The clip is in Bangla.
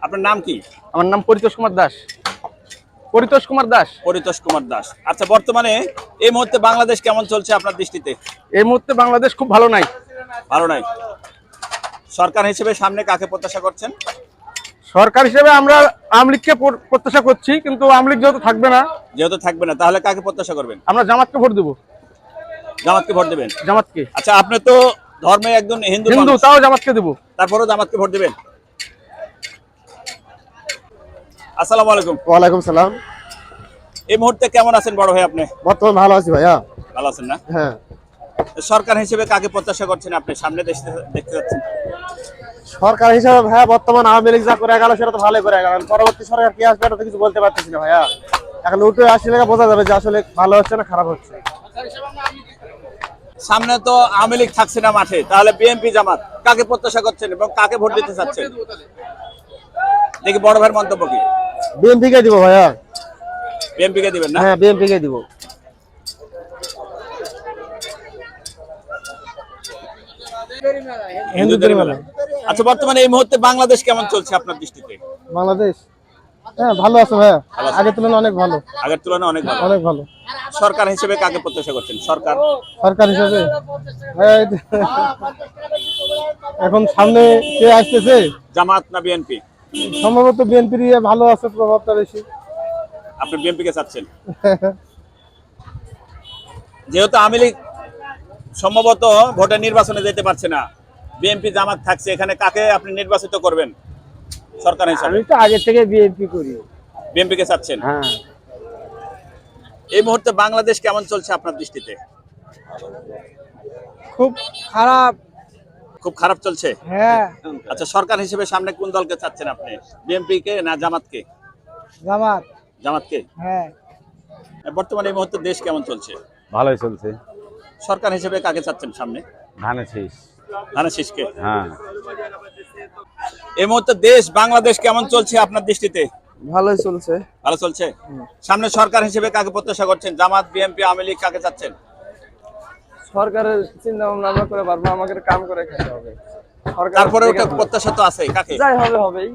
আপনার নাম কি? আমার নাম পরিতোষ কুমার দাস। পরিতোষ কুমার দাস। পরিতোষ কুমার দাস। আচ্ছা বর্তমানে এই মুহূর্তে বাংলাদেশ কেমন চলছে আপনার দৃষ্টিতে? এই মুহূর্তে বাংলাদেশ খুব ভালো নাই। ভালো নাই। সরকার হিসেবে সামনে কাকে প্রত্যাশা করছেন? সরকার হিসেবে আমরা আওয়ামী লীগকে প্র- প্রত্যাশা করছি কিন্তু আওয়ামী লীগ যেহেতু থাকবে না যেহেতু থাকবে না তাহলে কাকে প্রত্যাশা করবেন? আমরা জামাতকে ভোট দেবো। জামাতকে ভোট দেবেন? জামাতকে। আচ্ছা আপনি তো ধর্মে একজন হিন্দু হিন্দু তাও জামাতকে দেবো। তারপরেও জামাতকে ভোট দেবেন? আসসালামু আলাইকুম। ওয়ালাইকুম সালাম। এই মুহূর্তে কেমন আছেন বড় ভাই আপনি? বর্তমান ভালো আছি ভাইয়া। ভালো আছেন না? হ্যাঁ। সরকার হিসেবে কাকে প্রত্যাশা করছেন আপনি? সামনে দেখতে দেখতে যাচ্ছেন। সরকার হিসাবে ভাইয়া বর্তমান আওয়ামী লীগ যা করে গেল সেটা তো ভালো করে গেল। পরবর্তী সরকার কি আসবে এটা তো কিছু বলতে পারতেছি না ভাইয়া। এখন উঠে আসলে বোঝা যাবে যে আসলে ভালো হচ্ছে না খারাপ হচ্ছে। সামনে তো আওয়ামী লীগ থাকছে না মাঠে। তাহলে বিএনপি জামাত কাকে প্রত্যাশা করছেন এবং কাকে ভোট দিতে চাচ্ছেন? দেখি বড় ভাইয়ের মন্তব্য কি? বিএনপি কে দিব ভাইয়া? বিএনপি কে দিবেন না? হ্যাঁ বিএনপি কে দিব। হিন্দুদের মেলা আচ্ছা বর্তমানে এই মুহূর্তে বাংলাদেশ কেমন চলছে আপনার দৃষ্টিতে? বাংলাদেশ? হ্যাঁ ভালো আছে ভাইয়া। আগের তুলনায় অনেক ভালো। আগের তুলনায় অনেক ভালো। অনেক ভালো। সরকার হিসেবে কাকে প্রত্যাশা করছেন? সরকার? সরকার হিসাবে? এখন সামনে কে আসতেছে? জামাত না বিএনপি সম্ভবত বিএনপির ইয়ে ভালো আছে প্রভাবটা বেশি। আপনি বিএনপি কে চাচ্ছেন? যেহেতু আওয়ামী লীগ সম্ভবত ভোটের নির্বাচনে যেতে পারছে না বিএনপি জামাত থাকছে এখানে কাকে আপনি নির্বাচিত করবেন সরকার হিসাবে? তো আগে থেকে বিএনপি করি। বিএনপি কে চাচ্ছেন? হ্যাঁ। এই মুহূর্তে বাংলাদেশ কেমন চলছে আপনার দৃষ্টিতে? খুব খারাপ খুব খারাপ চলছে? হ্যাঁ। আচ্ছা সরকার হিসেবে সামনে কোন দলকে চাচ্ছেন আপনি? বিএনপি কে না জামাতকে? জামাত। জামাতকে? হ্যাঁ। বর্তমানে এই মুহূর্তে দেশ কেমন চলছে? ভালোই চলছে। সরকার হিসেবে কাকে চাচ্ছেন সামনে? ধানের শীষ। ধানের শীষকে? হ্যাঁ। এই মুহূর্তে দেশ বাংলাদেশ কেমন চলছে আপনার দৃষ্টিতে? ভালোই চলছে। ভালো চলছে? সামনে সরকার হিসেবে কাকে প্রত্যাশা করছেন? জামাত বিএনপি আওয়ামী লীগ কাকে চাচ্ছেন? সরকারের চিন্তা ভাবনা আমরা করে পারব আমাদের কাম করে খেতে হবে। সরকার তারপরে ওটা প্রত্যাশা তো আছে কাকে? যাই হবে হবেই।